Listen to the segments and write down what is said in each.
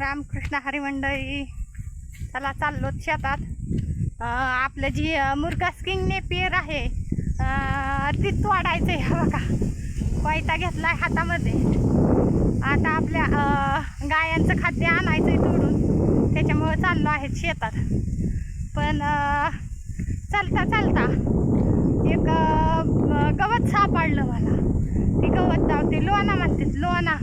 रामकृष्ण हरी मंडळी चला चाललो शेतात. आपलं जी मुर्गा स्किंग नेपियर आहे ती तीच वाढायचं आहे बघा. कोयता घेतलाय हातामध्ये. आता आपल्या गायांचं खाद्य आणायचंय तोडून. त्याच्यामुळं चाललो आहे शेतात. पण चालता चालता एक गवत सापडलं मला. ते गवत धावते लोणा म्हणतात लोणा.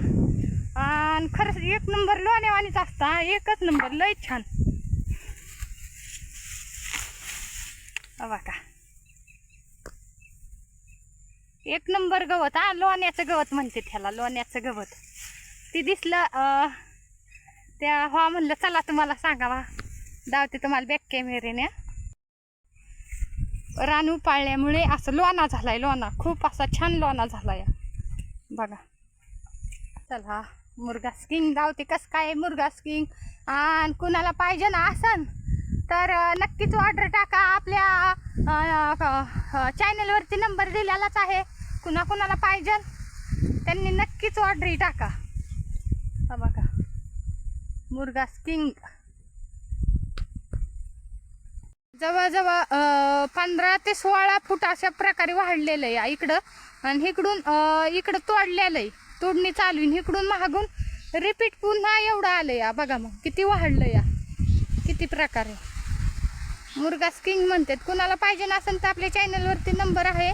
आणि खरंच एक नंबर लोण्यावानीच असता एकच नंबर लय छान. हा बघा. एक नंबर गवत हा लोण्याचं गवत म्हणते त्याला लोण्याचं गवत. ती दिसलं त्या हो म्हणलं चला तुम्हाला सांगावा. दावते तुम्हाला बॅक कॅमेरेने रानू पाळल्यामुळे असं लोणा झालाय लोणा. खूप असा छान लोणा झालाय. बघा. चला. मुर्गा स्किंग धावते कसं काय मुर्गा स्किंग आणि कुणाला पाहिजे ना असन तर नक्कीच ऑर्डर टाका. आपल्या चॅनलवरती नंबर दिलेलाच आहे. कुणा कुणाला पाहिजे त्यांनी नक्कीच ऑर्डर टाका. बघा. मुर्गा स्किंग जवळजवळ पंधरा ते सोळा फूट अशा प्रकारे वाढलेलं आहे इकडं. आणि इकडून इकडं तोडलेलं आहे. तोडणी चालवीन इकडून मागून रिपीट पुन्हा एवढं आलं या. बघा मग किती वाढलं या. किती प्रकारे मुर्गा स्किंग म्हणतात. कुणाला पाहिजे नसेल तर आपल्या चॅनलवरती नंबर आहे.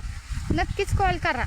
नक्कीच कॉल करा.